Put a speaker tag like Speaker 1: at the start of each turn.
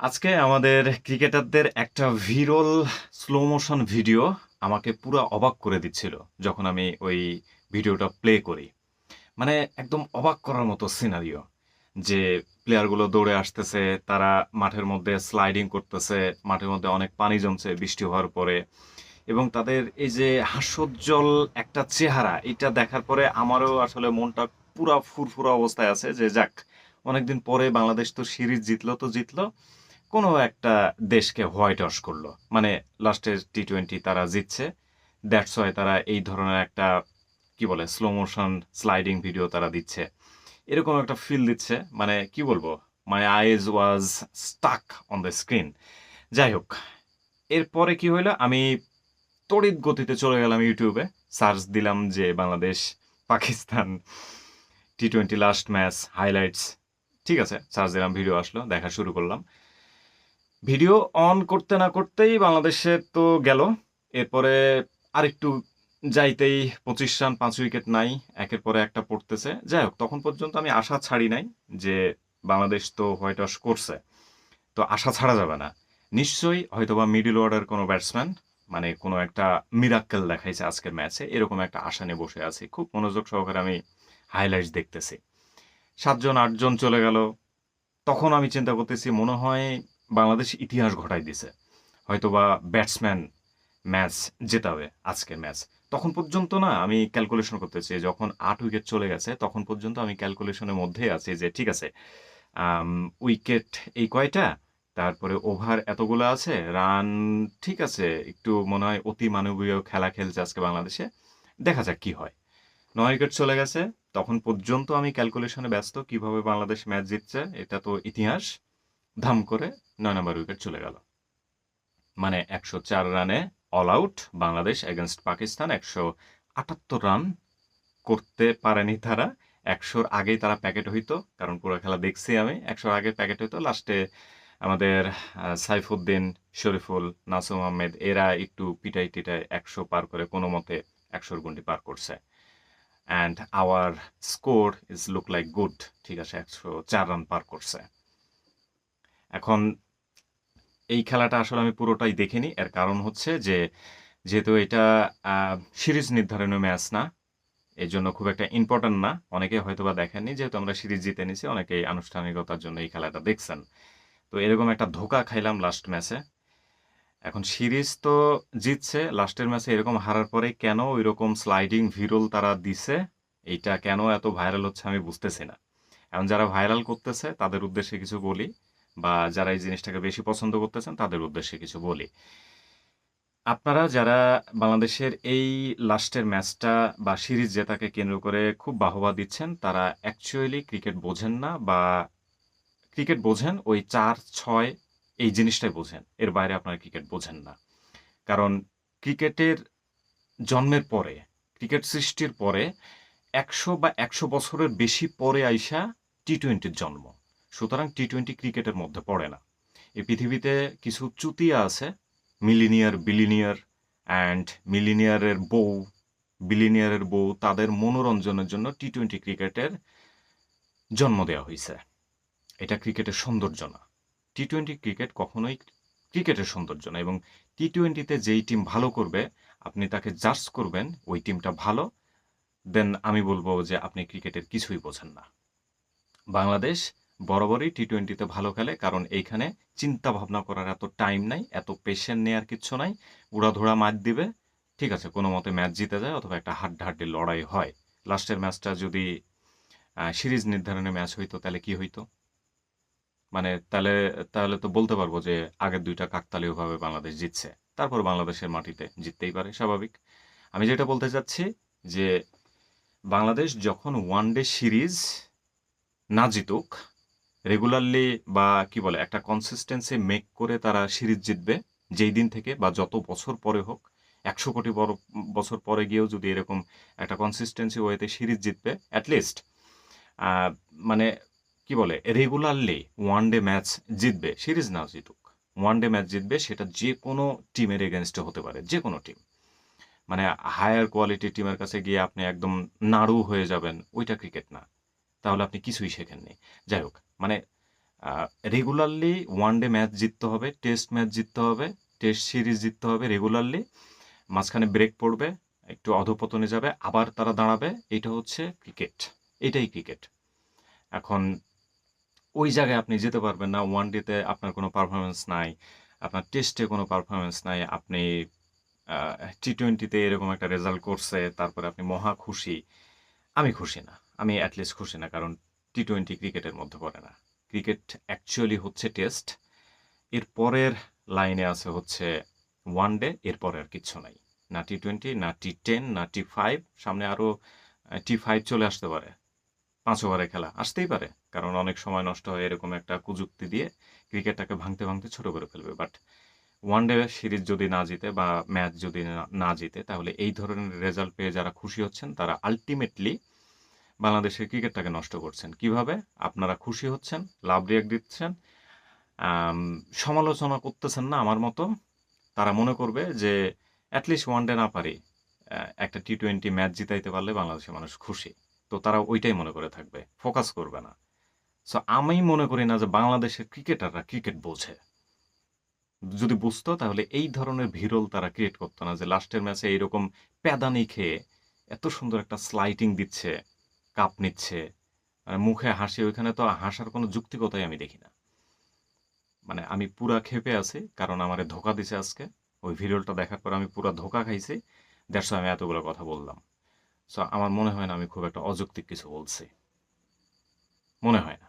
Speaker 1: আজকে আমাদের ক্রিকেটারদের একটা ভিরল স্লো মোশন ভিডিও আমাকে পুরো অবাক করে দিচ্ছিল যখন আমি ওই ভিডিওটা প্লে করি। মানে একদম অবাক করার মতো সিনারিও যে প্লেয়ারগুলো দৌড়ে আসতেছে, তারা মাঠের মধ্যে স্লাইডিং করতেছে, মাঠের মধ্যে অনেক পানি জমছে বৃষ্টি হওয়ার পরে এবং তাদের এই যে হাস্যোজ্জ্বল একটা চেহারা, এটা দেখার পরে আমারও আসলে মনটা পুরা ফুরফুরা অবস্থায় আছে যে যাক, অনেকদিন পরে বাংলাদেশ তো সিরিজ জিতলো তো জিতলো। কোনো একটা দেশকে হোয়াইট ওয়াশ করল। মানে লাস্টের টি টোয়েন্টি তারা জিতছে। দ্যাটস ওয়াই তারা এই ধরনের একটা, কি বলে স্লো মোশন স্লাইডিং ভিডিও তারা দিচ্ছে। এরকম একটা ফিল দিচ্ছে। মানে কি বলব my eyes was stuck on the screen যাই হোক, এরপরে কি হইল, আমি তড়িৎ গতিতে চলে গেলাম ইউটিউবে সার্চ দিলাম যে Bangladesh, Pakistan T twenty last match highlights ঠিক আছে সার্চ দিলাম ভিডিও আসলো, দেখা শুরু করলাম। ভিডিও অন করতে না করতেই বাংলাদেশে তো গেল। এরপরে আরেকটু যাইতেই পঁচিশ রান, পাঁচ উইকেট নাই, একের পরে একটা পড়তেছে। যাই হোক, তখন পর্যন্ত আমি আশা ছাড়ি নাই যে বাংলাদেশ তো হোয়াইট ওয়াশ করছে। তো আশা ছাড়া যাবে না। নিশ্চয়ই হয়তোবা মিডিল অর্ডার কোনো ব্যাটসম্যান মানে কোনো একটা মিরাক্কেল দেখাইছে আজকের ম্যাচে এরকম একটা আশা নিয়ে বসে আছি। খুব মনোযোগ সহকারে আমি হাইলাইটস দেখতেছি। সাতজন, আটজন চলে গেল। তখন আমি চিন্তা করতেছি, মনে হয় বাংলাদেশ ইতিহাস ঘটাই দিছে। হয়তোবা ব্যাটসম্যান ম্যাচ জেতাবে, আজকের ম্যাচ। তখন পর্যন্ত না, আমি ক্যালকুলেশন করতেছি যখন আট উইকেট চলে গেছে, তখন পর্যন্ত আমি ক্যালকুলেশনের মধ্যে আছি যে ঠিক আছে উইকেট এই কয়টা? তারপরে ওভার এতগুলো আছে রান ঠিক আছে, একটু মনে হয় অতি মানবীয় খেলা খেলছে আজকে বাংলাদেশে। দেখা যাক কি হয়। নয় উইকেট চলে গেছে, তখন পর্যন্ত আমি ক্যালকুলেশনে ব্যস্ত কীভাবে বাংলাদেশ ম্যাচ জিতছে, এটা তো ইতিহাস। ধাম করে নয় নম্বর উইকেট চলে গেল। মানে একশো চার রানে all out Bangladesh against Pakistan. একশো আটাত্তর রান করতে পারেনি তারা। একশোর আগেই তারা প্যাকেট হইতো, কারণ পুরো খেলা দেখছি আমি, একশোর আগে প্যাকেট হইতো। লাস্টে আমাদের সাইফুদ্দিন, শরীফুল, নাসুম আহমেদ, এরা একটু পিটাই টিটাই একশো পার করে কোনো মতে একশোর গুন্ডি পার করছে। And our score is look like good ঠিক আছে, একশো চার রান পার করছে। এখন এই খেলাটা আসলে আমি পুরোটাই দেখিনি। এর কারণ হচ্ছে যে, যেহেতু এটা সিরিজ নির্ধারণীয় ম্যাচ না এই জন্য খুব একটা ইম্পর্ট্যান্ট না। অনেকে হয়তো বা দেখেননি, যেহেতু আমরা সিরিজ জিতে নিছি, অনেকেই আনুষ্ঠানিকতার জন্য এই খেলাটা দেখছেন। তো এরকম একটা ধোকা খাইলাম লাস্ট ম্যাচে এখন সিরিজ তো জিতছে লাস্টের ম্যাচে এরকম হারার পরে কেন ওইরকম স্লাইডিং ভিরল তারা দিছে, এইটা কেন এত ভাইরাল হচ্ছে আমি বুঝতেছি না। এখন যারা ভাইরাল করতেছে, তাদের উদ্দেশ্যে কিছু বলি। বা যারা এই জিনিসটাকে বেশি পছন্দ করতেছেন, তাদের উদ্দেশ্যে কিছু বলি। আপনারা যারা বাংলাদেশের এই লাস্টের ম্যাচটা বা সিরিজ জেতাকে কেন্দ্র করে খুব বাহবা দিচ্ছেন, তারা অ্যাকচুয়ালি ক্রিকেট বোঝেন না বা ক্রিকেট বোঝেন, ওই চার, ছয় এই জিনিসটাই বোঝেন। এর বাইরে আপনারা ক্রিকেট বোঝেন না। কারণ ক্রিকেটের জন্মের পরে ক্রিকেট সৃষ্টির পরে, একশো বা একশো বছরের বেশি পরে আইসা টি টোয়েন্টির জন্ম। সুতরাং টি টোয়েন্টি ক্রিকেটের মধ্যে পড়ে না। এই পৃথিবীতে কিছু চুতিয়া আছে, মিলিনিয়ার, বিলিনিয়ার অ্যান্ড মিলিনিয়ারের বউ, বিলিনিয়ারের বউ, তাদের মনোরঞ্জনের জন্য টি টোয়েন্টি ক্রিকেটের জন্ম দেওয়া হয়েছে এটা ক্রিকেটের সৌন্দর্য না। টি টোয়েন্টি ক্রিকেট কখনোই ক্রিকেটের সৌন্দর্য না এবং টি টোয়েন্টিতে যেই টিম ভালো করবে, আপনি তাকে জাজ করবেন, ওই টিমটা ভালো দেন আমি বলব যে আপনি ক্রিকেটের কিছুই বোঝেন না। বাংলাদেশ বরাবরই টি টোয়েন্টিতে ভালো খেলে, কারণ এইখানে চিন্তা ভাবনা করার এত টাইম নাই, এত পেশেন্ট নেওয়ার কিচ্ছু নাই। উড়াধুরা ম্যাচ দিবে, ঠিক আছে, কোনো মতে ম্যাচ জিতে যায়, অথবা একটা হাড্ডাহাড্ডি লড়াই হয়। লাস্টের ম্যাচটা যদি সিরিজ নির্ধারণে ম্যাচ হইতো, তাহলে কি হইতো? মানে তাহলে তাহলে তো বলতে পারব যে আগের দুইটা কাকতালীয়ভাবে বাংলাদেশ জিতছে। তারপর বাংলাদেশের মাটিতে জিততেই পারে, স্বাভাবিক। আমি যেটা বলতে চাচ্ছি যে বাংলাদেশ যখন ওয়ান ডে সিরিজ না জিতুক রেগুলারলি বা কি বলে, একটা কনসিস্টেন্সি মেক করে তারা সিরিজ জিতবে, যেই দিন থেকে বা যত বছর পরে হোক, একশো কোটি বছর পরে গিয়েও যদি এরকম একটা কনসিস্টেন্সি ওয়েতে সিরিজ জিতবে অ্যাটলিস্ট মানে কি বলে রেগুলারলি ওয়ান ডে ম্যাচ জিতবে, সিরিজ না জিতুক। ওয়ান ডে ম্যাচ জিতবে, সেটা যে কোনো টিমের এগেনস্টে হতে পারে, যে কোনো টিম মানে হায়ার কোয়ালিটির টিমের কাছে গিয়ে আপনি একদম নাড়ু হয়ে যাবেন, ওইটা ক্রিকেট না। তাহলে আপনি কিছুই শেখেননি। যাই হোক মানে রেগুলারলি ওয়ান ডে ম্যাচ জিততে হবে টেস্ট ম্যাচ জিততে হবে টেস্ট সিরিজ জিততে হবে রেগুলারলি মাঝখানে ব্রেক পড়বে, একটু অধপতনে যাবে, আবার তারা দাঁড়াবে। এটা হচ্ছে ক্রিকেট এটাই ক্রিকেট এখন, ওই জায়গায় আপনি যেতে পারবেন না ওয়ান ডেতে আপনার কোনো পারফরমেন্স নাই, আপনার টেস্টে কোনো পারফরমেন্স নাই, আপনি টি টোয়েন্টিতে এরকম একটা রেজাল্ট করছে, তারপরে আপনি মহা খুশি। আমি খুশি না, আমি অ্যাটলিস্ট খুশি না, কারণ টি টোয়েন্টি ক্রিকেটের মধ্যে পড়ে না। ক্রিকেট অ্যাকচুয়ালি হচ্ছে টেস্ট। এর পরের লাইনে আছে হচ্ছে ওয়ান ডে এরপরে আর কিচ্ছু নাই। না টি টোয়েন্টি না টি টেন না টি ফাইভ সামনে আরও টি ফাইভ চলে আসতে পারে। পাঁচ ওভারে খেলা। আসতেই পারে, কারণ অনেক সময় নষ্ট হয় এরকম একটা কুযুক্তি দিয়ে ক্রিকেটটাকে ভাঙতে ভাঙতে ছোট করে ফেলবে। বাট ওয়ান ডে সিরিজ যদি না জিতে বা ম্যাচ যদি না- জিতে, তাহলে এই ধরনের রেজাল্ট পেয়ে যারা খুশি হচ্ছেন, তারা আলটিমেটলি বাংলাদেশের ক্রিকেটটাকে নষ্ট করছেন। কীভাবে? আপনারা খুশি হচ্ছেন, লাভ রিয়াক্ট দিচ্ছেন সমালোচনা করতেছেন না আমার মতো। তারা মনে করবে যে অ্যাটলিস্ট ওয়ান ডে না পারি একটা টি টোয়েন্টি ম্যাচ জিতাইতে পারলে বাংলাদেশের মানুষ খুশি। তো তারা ওইটাই মনে করে থাকবে ফোকাস করবে না। সো আমি মনে করি না যে বাংলাদেশের ক্রিকেটাররা ক্রিকেট বোঝে। যদি বুঝতো, তাহলে এই ধরনের ভিরল তারা ক্রিয়েট করতো না যে লাস্টের ম্যাচে এইরকম প্যাদানি খেয়ে এত সুন্দর একটা স্লাইটিং দিচ্ছে। কাপ নিচ্ছে। মানে মুখে হাসি, ওইখানে তো হাসার কোনো যুক্তিকতাই আমি দেখি না। মানে আমি পুরা খেপে আছি, কারণ আমারে ধোকা দিছে আজকে। ওই ভিডিওটা দেখার পর আমি পুরা ধোকা খাইছি দ্যাটস আমি এতগুলো কথা বললাম। সো আমার মনে হয় না আমি খুব একটা অযৌক্তিক কিছু বলছি। মনে হয় না।